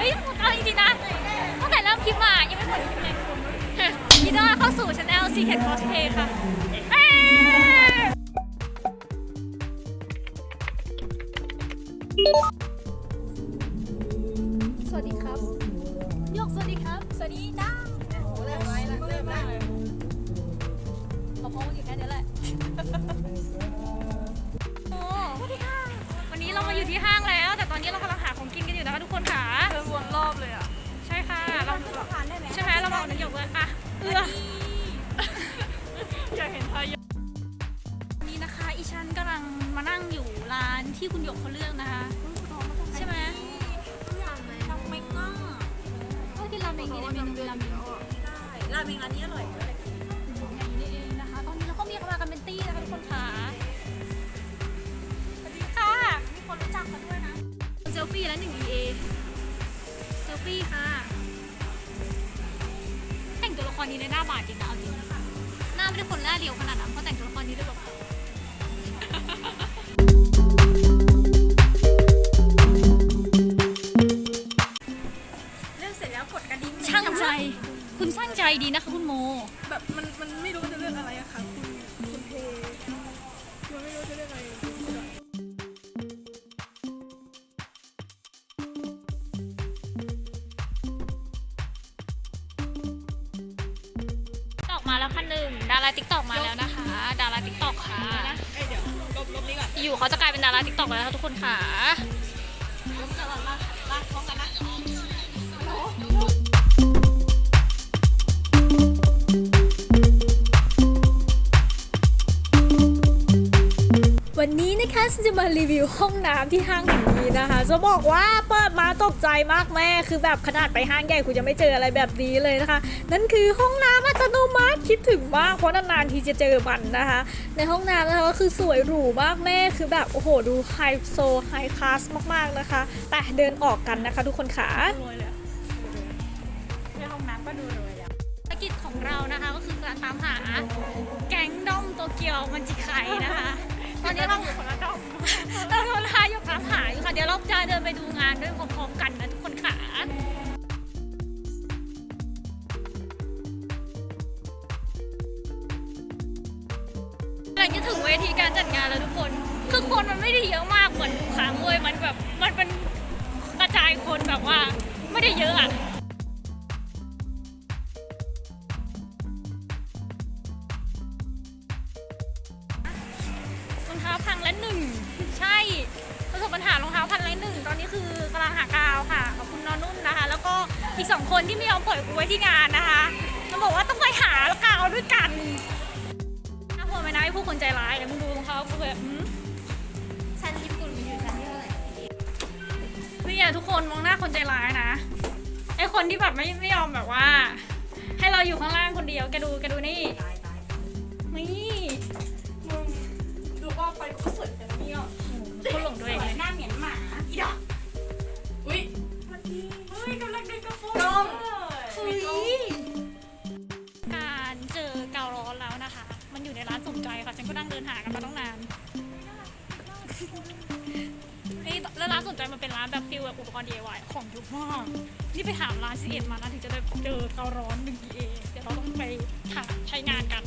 ฮ้ยเอาจริงๆนะตั้งแต่เริ่มคลิปมายังไม่หมดคลิปเลยยินดีต้อนรับเข้าสู่ช anel Secret Cosplay ค่ะเอ้ยสวัสดีครับโยกสวัสดีครับ สวัสดีจ้าโอ้โหเริ่มไว้แล้วเริ่มแล้วเราพอมกันอยู่แค่นี้แหละโอ้สวัสดีค่ะวันนี้เรามาอยู่ที่ห้างแล้วาบอกนายกเลยอะเอืออยากเห็นทายาทนี่นะคะอีฉันกำลังมานั่งอยู่ร้านที่คุณหยกเขาเลือกนะคะ ใช่ไหมทำไมง่าก็กินราเมงนี่ในเมนูราเมงได้ราเมงร้านนี้อร่อยเลยอย่างนี้นี่เองนะคะ ตอนนี้เราก็มีมากันเป็นตี้นะคะทุกคนค่ะสวัสดีค่ะมีคนรู้จักกันด้วยนะเซลฟี่แล้วหนึ่ง EA เซลฟี่ค่ะแต่งตัวละ ครนี้ในหน้าบาดจริงนะเอาจริงหน้าไม่ได้คนหน้าเดียวขนาดนั้น ติ๊กตอกมาแล้วนะคะ ดาราติ๊กตอกค่ะเอ้ยเดี๋ยวลบลบนี้ก่อนอยู่เขาจะกลายเป็นดาราติ๊กตอกแล้วนะคะทุกคนค่ะลบก่อนลากลากพร้อมกันนะ วันนี้นะคะฉันจะมารีวิวห้องน้ำที่ห้างแห่งนี้นะคะ จะบอกว่าเปิดมาตกใจมากแม่ คือแบบขนาดไปห้างใหญ่คุณจะไม่เจออะไรแบบนี้เลยนะคะ นั่นคือห้องน้ำอัตโนมัติคิดถึงมากเพราะนานๆทีจะเจอมันนะคะ ในห้องน้ำนะคะก็คือสวยหรูมากแม่ คือแบบโอ้โหดูไฮโซไฮคลาสมากๆนะคะไปเดินออกกันนะคะ ทุกคนขารวยเลยอะในห้องน้ำก็ดูรวยแล้วภารกิจของเรานะคะก็คือการตามหาแก๊งด้อมโตเกียวมันจิไคนะคะต อนนี้เราคนละดอมเราโดนทายกตาหาอยู่ค่ะเดี๋ยวเราจะเดินไปดูงานด้วยพร้อมๆกันนะทุกคนค่ะกำลังจะถึงเวทีการจัดงานแล้วทุกคนคือคนมันไม่ได้เยอะมากเหมือนทุกครั้งเลยมันแบบมันเป็นกระจายคนแบบว่าไม่ได้เยอะอะ ลังหากาวค่ะขอบคุณนอนนุ่นนะคะ แล้วก็อีกสองคนที่ไม่ยอมปล่อยกูไว้ที่งานนะคะมันบอกว่าต้องไปหากาวด้วยกันน่ากลัวไหมนะไอ้พวกคนใจร้ายเดี๋ยวมึงดูรองเท้ากูแบบชั้นญี่ปุ่นมีอยู่ชั้นที่เท่าไหร่เนี่ยทุกคนมองหน้าคนใจร้ายนะไอ้คนที่แบบไม่ไม่ยอมแบบว่า ให้เราอยู่ข้างล่างคนเดียวแกดูแกดูนี่นี่ ใจมันเป็นร้านแบบฟิลแบบอุปกรณ์ DIY ของเยอะมากนี่ไปถามร้านซีเอ็ดมานะถึงจะได้เจอเการ้อนหนึ่งเอเดี๋ยวเราต้องไปหาใช้งานกัน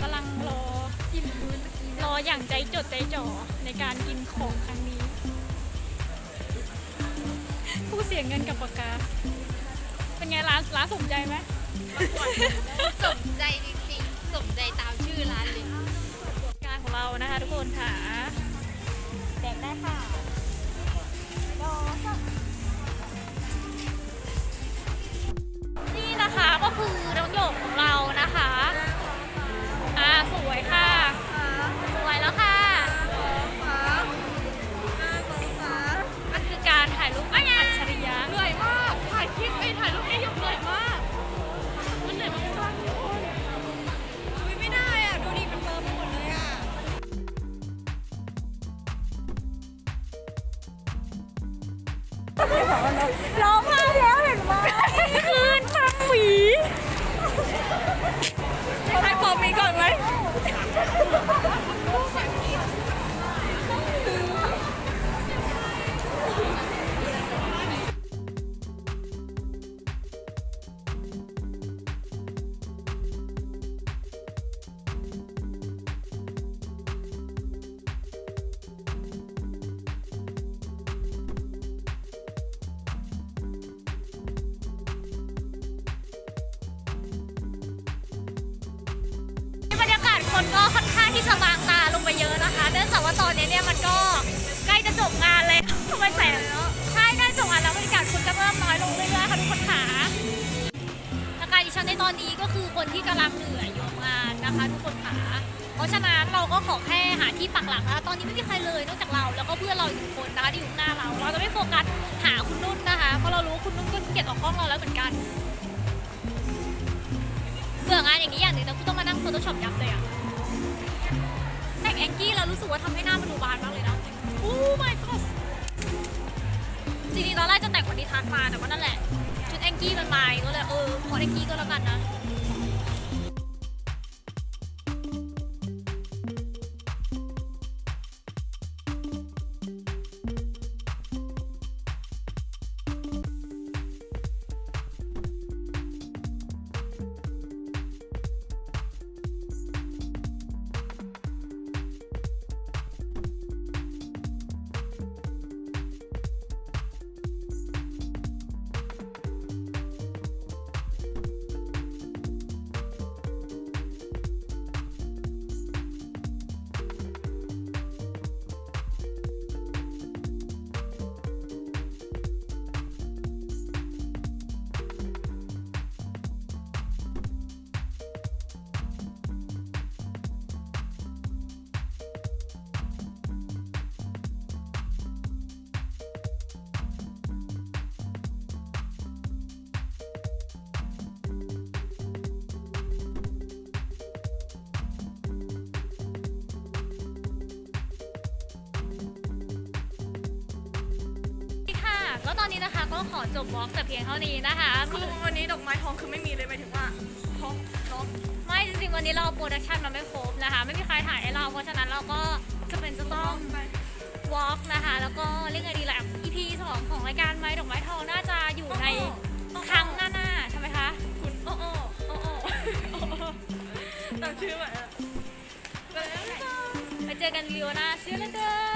กำลังรอกินรออย่างใจจดใจจ่อในการกินของครั้งนี้ ผู้เสียเงินกับปากกา ไงร้านร้านสมใจไหมสมใจจริงๆ สมใจตามชื่อร้านเลย การของเรานะคะทุกคนค่ะ แดกได้ค่ะ ร้องไห้แล้วเห็นไหมคืนฟังหมีให้ความมีก่อนไหม จะบางตาลงไปเยอะนะคะเนื่องจากว่าตอนนี้เนี่ยมันก็ใกล้จะจบงานแล้วทำไมแสงแล้วใช่ใกล้จบงานแล้วบรรยากาศคนก็เริ่มน้อยลงเรื่อยๆค่ะทุกคนค่ะอาการดิฉันในตอนนี้ก็คือคนที่กำลังเหนื่อยอยู่งานนะคะทุกคนค่ะเพราะฉะนั้นเราก็ขอแค่หาที่ปักหลักนะคะตอนนี้ไม่มีใครเลยนอกจากเรา แล้วก็เพื่อนเราอีกหนึ่คนนะคะที่อยู่หน้าเรา เราจะไม่โฟกัสหาคุณนุ่นนะคะเพราะเรารู้ว่าคุณนุ่นก็เกลียดออกกล้องเราแล้วเหมือนกันเบื่องานอย่างนี้อย่างหนึ่งนะกูต้องมานั่ง Photoshop ยับเลยอะ แองกี้เรารู้สึกว่าทำให้หน้ามันดูบานมากเลยนะโอ้ my god จริงๆตอนแรกจะแต่งวันนี้ทักมาแต่ว่านั่นแหละชุดแองกี้มันมาก็เลยเออขอแองกี้ก็แล้วกันนะ ก็ตอนนี้นะคะก็ขอจบวอล์กแต่เพียงเท่านี้นะคะคือวันนี้ดอกไม้ทองคือไม่มีเลยหมายถึงว่าทองเนาะไม่จริงๆวันนี้เราโปรดักชันมาไม่ครบนะคะ ไม่มีใครถ่ายให้เราเพราะฉะนั้นเราก็จะเป็นจะต้องไปวอล์กนะคะ แล้วก็เรียกไงดีล่ะ EP สองของรายการไม้ดอกไม้ทองน่าจะอยู่ในครั้งหน้าๆใช่ไหมคะคุณโอ้โอ้โอ้โอ้ตามชื่อไว้อะไปแล้วไปเจอกันวิดีโอหน้า See you later